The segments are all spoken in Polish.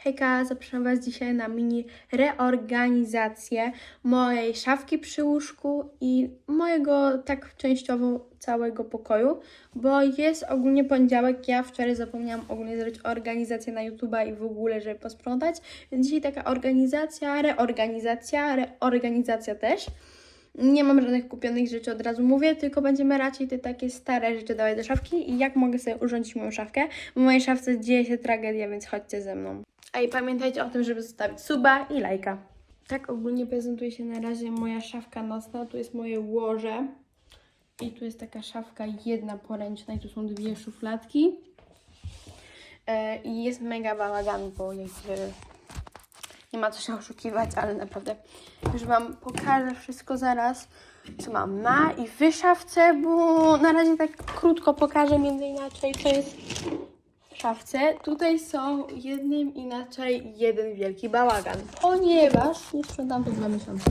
Hejka, zapraszam Was dzisiaj na mini reorganizację mojej szafki przy łóżku i mojego tak częściowo całego pokoju, bo jest ogólnie poniedziałek, ja wczoraj zapomniałam ogólnie zrobić organizację na YouTube'a i w ogóle, żeby posprzątać, więc dzisiaj taka organizacja, reorganizacja, reorganizacja też. Nie mam żadnych kupionych rzeczy, od razu mówię, tylko będziemy raczej te takie stare rzeczy dawać do szafki i jak mogę sobie urządzić moją szafkę. W mojej szafce dzieje się tragedia, więc chodźcie ze mną. A i pamiętajcie o tym, żeby zostawić suba i lajka. Tak ogólnie prezentuje się na razie moja szafka nocna. Tu jest moje łoże i tu jest taka szafka jedna poręczna i tu są dwie szufladki. E, I jest mega bałagan, bo jakby nie ma co się oszukiwać, ale naprawdę już Wam pokażę wszystko zaraz, co mam na i w bo na razie tak krótko pokażę między inaczej, co jest szafce. Tutaj są jednym inaczej jeden wielki bałagan, ponieważ nie sprzątam to dwa miesiące,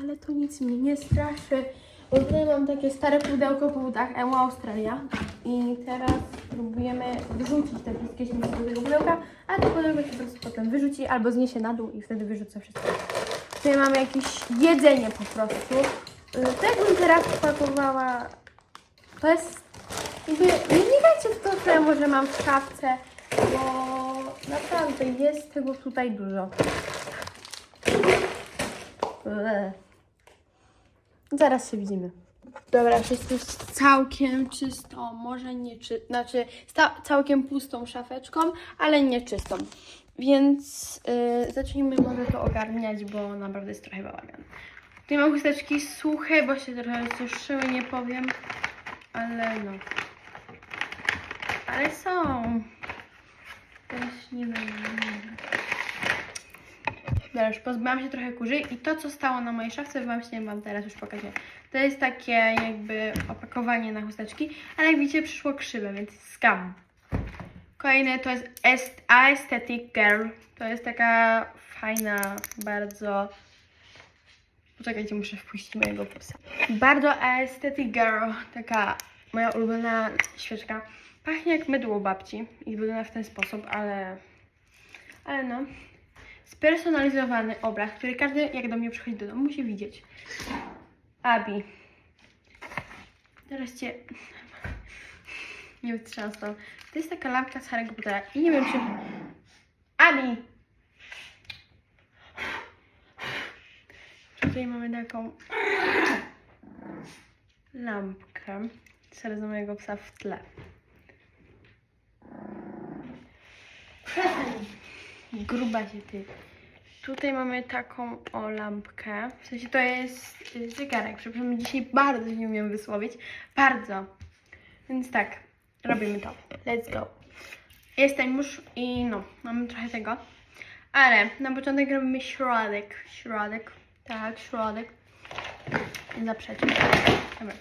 ale to nic mnie nie straszy. Bo tutaj mam takie stare pudełko po butach Emu Australia i teraz próbujemy wyrzucić te wszystkie śmieci do tego pudełka, a to pudełko się po prostu potem wyrzuci albo zniesie na dół i wtedy wyrzucę wszystko. Tutaj mamy jakieś jedzenie po prostu. Tak bym teraz spakowała. To jest. Jakby nie ja może mam w szafce, bo naprawdę jest tego tutaj dużo. Ble. Zaraz się widzimy. Dobra, wszystko jest całkiem czysto, może nie czy, znaczy całkiem pustą szafeczką, ale nie czystą. Więc yy, zacznijmy może to ogarniać, bo naprawdę jest trochę bałagan. Tutaj mam chusteczki suche, bo się trochę suszyły, nie powiem, ale no. Ale są. Też nie wiem. Dobra, już pozbyłam się trochę kurzy i to, co stało na mojej szafce, właśnie Wam teraz już pokażę. To jest takie jakby opakowanie na chusteczki, ale jak widzicie przyszło krzywe, więc skam. Kolejne to jest est- Aesthetic Girl. To jest taka fajna, bardzo... Poczekajcie, muszę wpuścić mojego psa. Bardzo Aesthetic Girl, taka moja ulubiona świeczka. Pachnie jak mydło babci i wygląda w ten sposób, ale... Ale no, spersonalizowany obraz, który każdy, jak do mnie przychodzi do domu, musi widzieć. Abi. Teraz cię nie wytrzęsam. To jest taka lampka z Harry'ego Pottera i nie wiem czy... Abi! Tutaj mamy taką lampkę. Serce mojego psa w tle. Przestań. Gruba się ty. Tutaj mamy taką o lampkę. W sensie to jest y, zegarek. Przepraszam, dzisiaj bardzo nie umiem wysłowić. Bardzo. Więc tak, robimy to. Let's go. Jest ten już i no, mamy trochę tego. Ale na początek robimy środek. Środek. Tak, środek. Zaprzeczę. Dobra.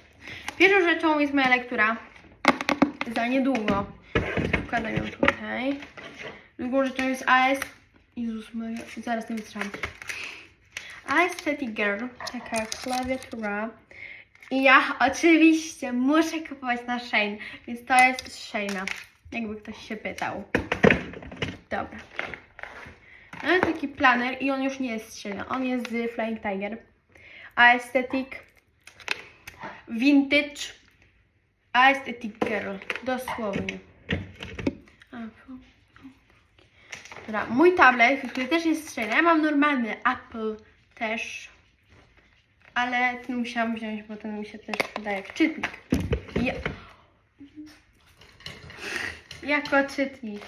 Pierwszą rzeczą jest moja lektura. Za niedługo. Wkładam ją tutaj. Drugą rzeczą jest AS. Jezus Maria, zaraz nie wytrzymam. Aesthetic Girl, taka klawiatura. I ja oczywiście muszę kupować na Shane, więc to jest Shane'a, jakby ktoś się pytał. Dobra. Mamy taki planer i on już nie jest Shane'a, on jest z Flying Tiger. Aesthetic Vintage Aesthetic Girl, dosłownie. Dobra, mój tablet, który też jest szczery, ja mam normalny Apple też, ale ten musiałam wziąć, bo ten mi się też wydaje jak czytnik. Ja... Jako czytnik.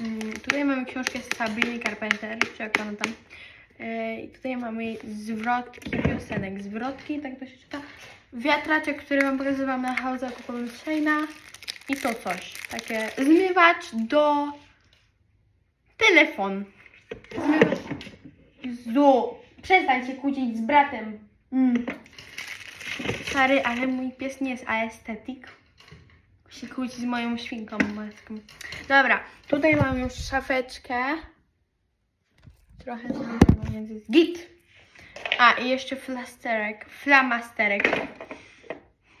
Mm, tutaj mamy książkę Sabriny Carpenter, czy jak tam. Yy, I tutaj mamy zwrotki piosenek. Zwrotki, tak to się czyta. Wiatraczek, który Wam pokazywałam na house zakupowym z Shane'a. I to coś. Takie zmywacz do telefon. Jezu, przestań się kłócić z bratem. Mm. Stary, ale mój pies nie jest aesthetic. Się kłóci z moją świnką matką. Dobra, tutaj mam już szafeczkę. Trochę tam między git. A, i jeszcze flasterek, flamasterek.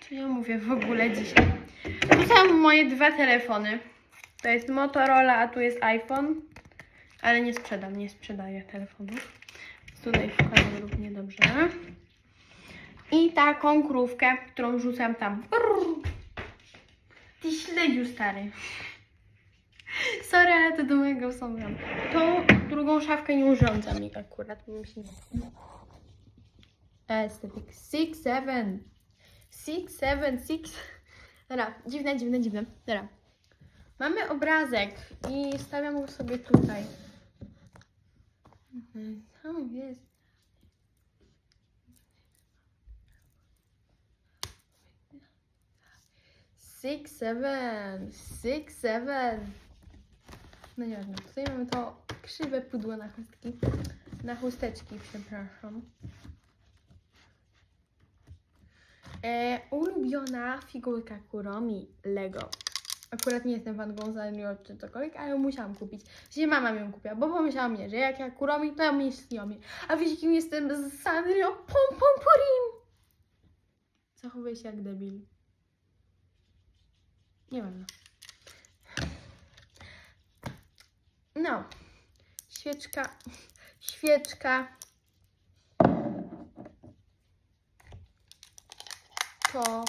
Co ja mówię w ogóle dzisiaj? Tu są moje dwa telefony. To jest Motorola, a tu jest iPhone. Ale nie sprzedam, nie sprzedaję telefonów. Tutaj wkładam równie dobrze. I taką krówkę, którą rzucam tam. Ty śledziu stary. Sorry, ale to do mojego sądu. Tą drugą szafkę nie urządzam mi akurat, bo mi się nie Aesthetic. Six, seven. Six, seven, six. Dobra, dziwne, dziwne, dziwne. Dobra. Mamy obrazek i stawiam go sobie tutaj. Tam jest. Six, seven, six, seven. No nie wiem, tutaj mamy to krzywe pudło na chustki. Na chusteczki, przepraszam. E, ulubiona figurka Kuromi Lego. Akurat nie jestem fanką Sanrio czy cokolwiek, ale musiałam kupić. Że mama mi ją kupiła, bo pomyślałam, nie, że jak ja Kuromi, to ja mnie. A wiecie kim jestem z Sanrio? Pom pom purim! Zachowuję się jak debil. Nie wiem. No. Świeczka. Świeczka. To.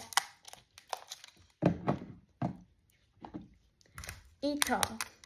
I to.